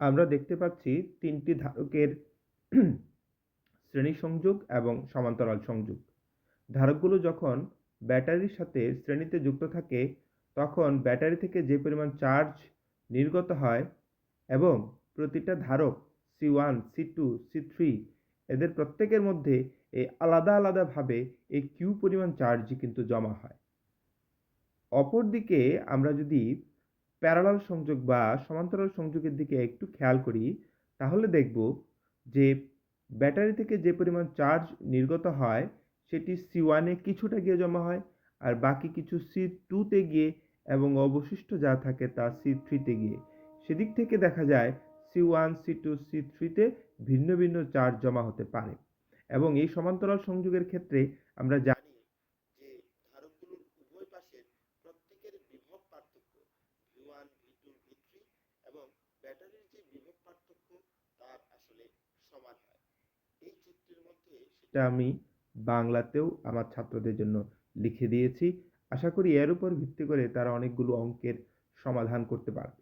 আমরা দেখতে পাচ্ছি তিনটি ধারকের শ্রেণি সংযোগ এবং সমান্তরাল সংযোগ। ধারকগুলো যখন ব্যাটারির সাথে শ্রেণীতে যুক্ত থাকে, তখন ব্যাটারি থেকে যে পরিমাণ চার্জ নির্গত হয় এবং প্রতিটা ধারক C one, C two, C three এদের প্রত্যেকের মধ্যে এই আলাদা আলাদাভাবে এই কিউ পরিমাণ চার্জই কিন্তু জমা হয়। অপরদিকে আমরা যদি প্যারালাল সংযোগ বা সমান্তরাল সংযোগের দিকে একটু খেয়াল করি, তাহলে দেখব যে ব্যাটারি থেকে যে পরিমাণ চার্জ নির্গত হয়, সেটি সি ওয়ানে কিছুটা গিয়ে জমা হয় আর বাকি কিছু সি টুতে গিয়ে এবং অবশিষ্ট যা থাকে তা সি থ্রিতে গিয়ে। সেদিক থেকে দেখা যায় C one C two C থ্রিতে ভিন্ন ভিন্ন চার্জ জমা হতে পারে। এবং এই সমান্তরাল সংযোগের ক্ষেত্রে আমরা জানি যে ধারকগুলোর উভয় পাশের প্রত্যেকের বিভব পার্থক্য V one V two V three এবং ব্যাটারির যে পার্থক্য, তার আসলে সমান হয়। এই চিত্রের মধ্যে সেটা আমি বাংলাতেও আমার ছাত্রদের জন্য লিখে দিয়েছি। আশা করি এর উপর ভিত্তি করে তারা অনেকগুলো অঙ্কের সমাধান করতে পারবে।